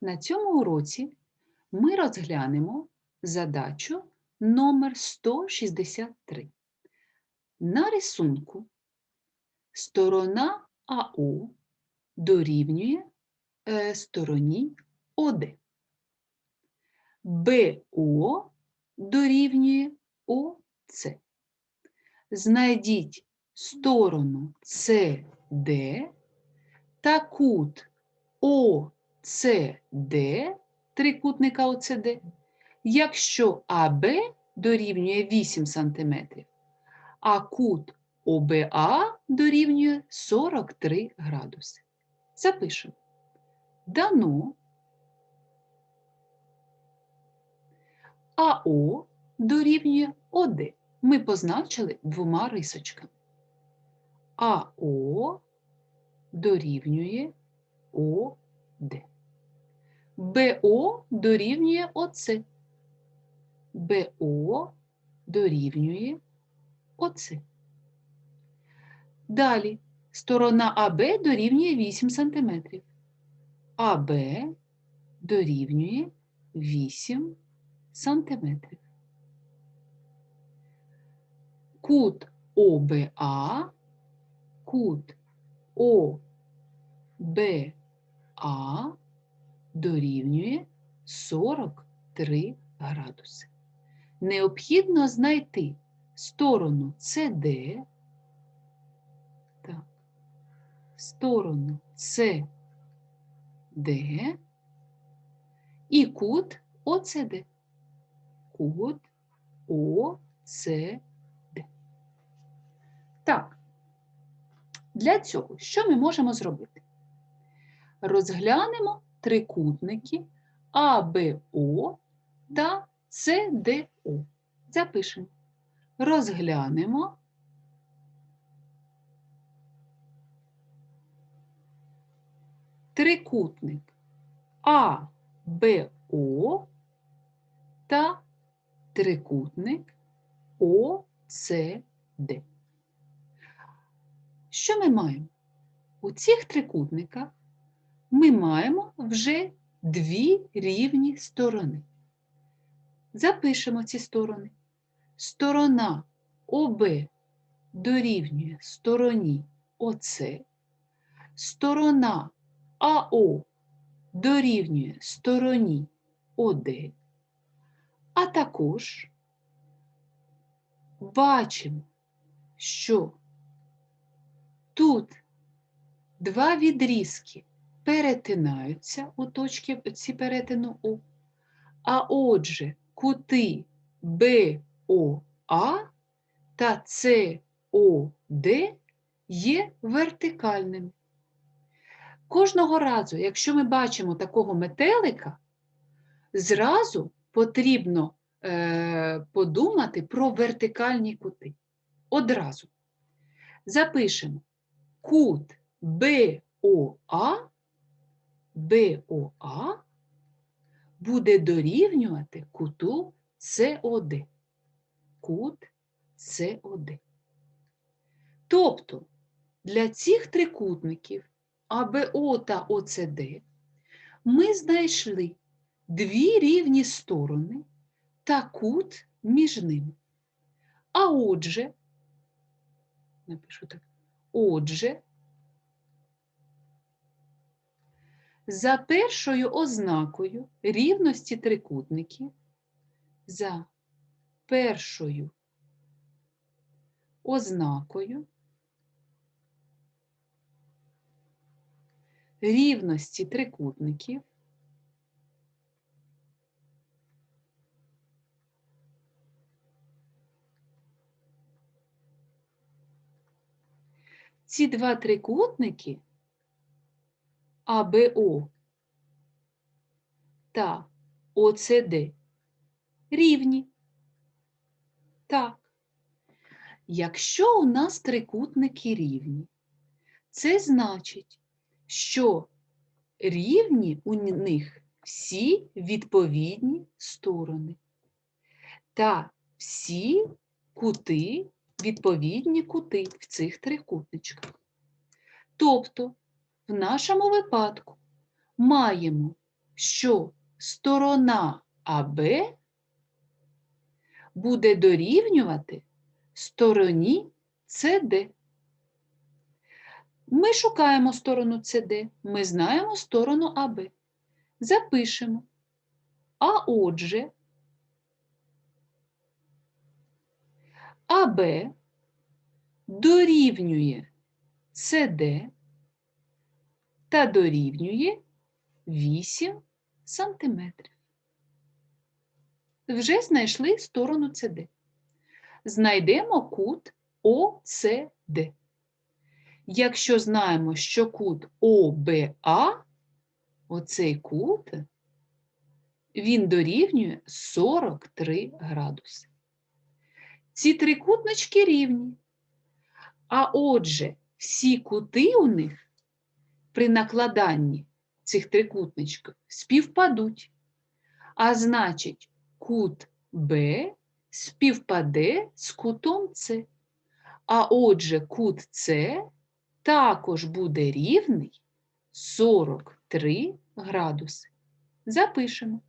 На цьому уроці ми розглянемо задачу номер 163. На рисунку сторона АО дорівнює е, стороні ОД. БО дорівнює ОЦ. Знайдіть сторону СД та кут ОЦД, трикутника ОЦД, якщо АБ дорівнює 8 см, а кут ОБА дорівнює 43 градуси. Запишемо. Дано АО дорівнює ОД. Ми позначили двома рисочками. АО дорівнює ОД. БО дорівнює ОЦ. БО дорівнює ОЦ. Далі сторона АБ дорівнює 8 см. АБ дорівнює 8 см. Кут ОБА, кут ОБА дорівнює 43 градуси. Необхідно знайти сторону CD, так, сторону CD і кут ОЦД. Кут ОЦД. Так, для цього що ми можемо зробити? Розглянемо трикутники АБО та СДО. Запишемо. Розглянемо трикутник АБО та трикутник ОЦД. Що ми маємо? У цих трикутниках ми маємо вже дві рівні сторони. Запишемо ці сторони. Сторона ОБ дорівнює стороні ОЦ, сторона АО дорівнює стороні ОД, а також бачимо, що тут два відрізки перетинаються у точці ці перетину О, а отже, кути БОА та СОД є вертикальними. Кожного разу, якщо ми бачимо такого метелика, зразу потрібно е, подумати про вертикальні кути. Одразу. Запишемо кут БОА, БОА буде дорівнювати куту СОД. Кут СОД. Тобто для цих трикутників АБО та ОЦД ми знайшли дві рівні сторони та кут між ними. А отже, напишу так, отже, за першою ознакою рівності трикутників, за першою ознакою рівності трикутників ці два трикутники АБО та ОЦД рівні. Так. Якщо у нас трикутники рівні, це значить, що рівні у них всі відповідні сторони та всі кути, відповідні кути в цих трикутничках. Тобто, в нашому випадку маємо що сторона АБ буде дорівнювати стороні СД. Ми шукаємо сторону СД, ми знаємо сторону АБ. Запишемо. А отже, АБ дорівнює СД та дорівнює 8 сантиметрів. Вже знайшли сторону СД. Знайдемо кут ОСД. Якщо знаємо, що кут ОБА, оцей кут, він дорівнює 43 градуси. Ці трикутнички рівні. А отже, всі кути у них при накладанні цих трикутничків співпадуть. А значить, кут Б співпаде з кутом С. А отже, кут С також буде рівний 43 градуси. Запишемо.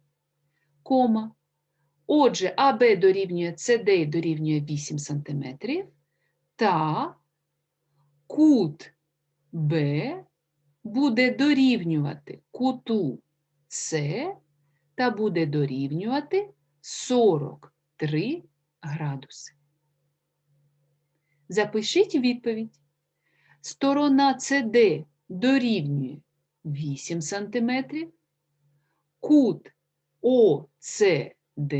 Кома. Отже, АБ дорівнює і дорівнює 8 см, та кут Б буде дорівнювати куту С та буде дорівнювати 43 градуси. Запишіть відповідь. Сторона СД дорівнює 8 см, кут ОЦД,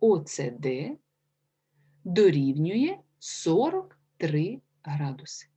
ОЦД дорівнює 43 градуси.